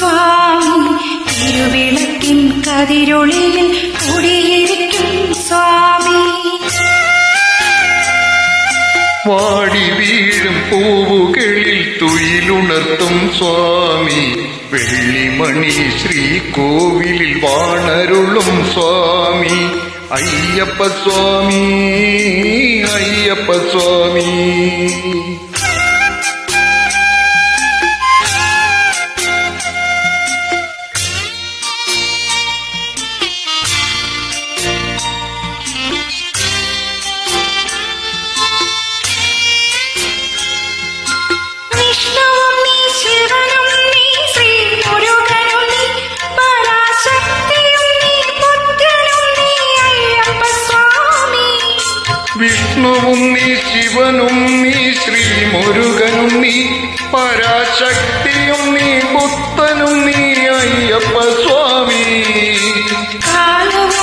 സ്വാമി. തിരുവിളക്കിൻ കതിരൊളിയിൽ കുടിയിരിക്കും സ്വാമി. വാടി വീഴും പൂവുകളിൽ തുയിലുണർത്തും സ്വാമി. വെള്ളിമണി ശ്രീകോവിലിൽ വാണരുളും സ്വാമി. അയ്യപ്പ സ്വാമി അയ്യപ്പ സ്വാമി വിഷ്ണുവും നീ ശിവനും നീ ശ്രീ മുരുകനും നീ പരാശക്തിയും നീ പുത്തനും നീ അയ്യപ്പ സ്വാമി കാലവും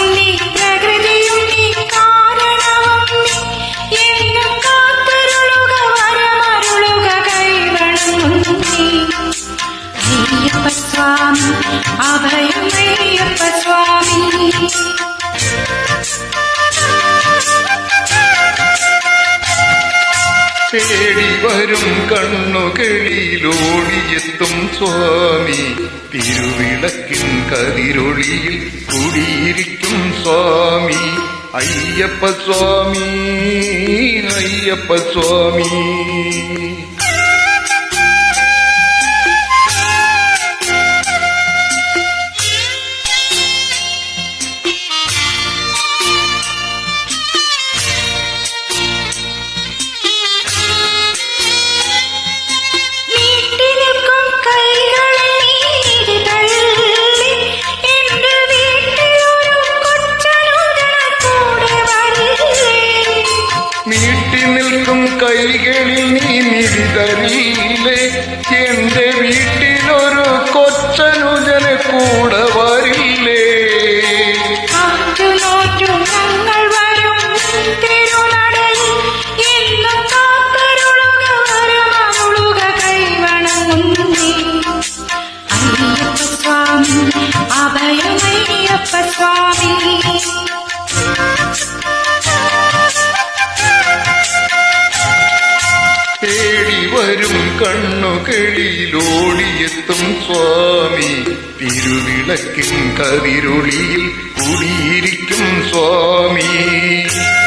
തേടി വരും കണ്ണുകളിലോടിയെത്തും സ്വാമി. തിരുവിളക്കിൻ കതിരൊളിയിൽ കുടിയിരിക്കും സ്വാമി. അയ്യപ്പ സ്വാമി അയ്യപ്പ സ്വാമി നീട്ടി നിൽക്കും കൈകളിൽ നീ നിരിതരില്ലേ എന്റെ വീട്ടിലൊരു കൊച്ചനുജന കൂടെ വരില്ലേ? അഭയമയ്യപ്പ ഞങ്ങൾ വരും സ്വാമി. തിരുവിളക്കിൻ കതിരൊളിയിൽ കുടിയിരിക്കും സ്വാമി.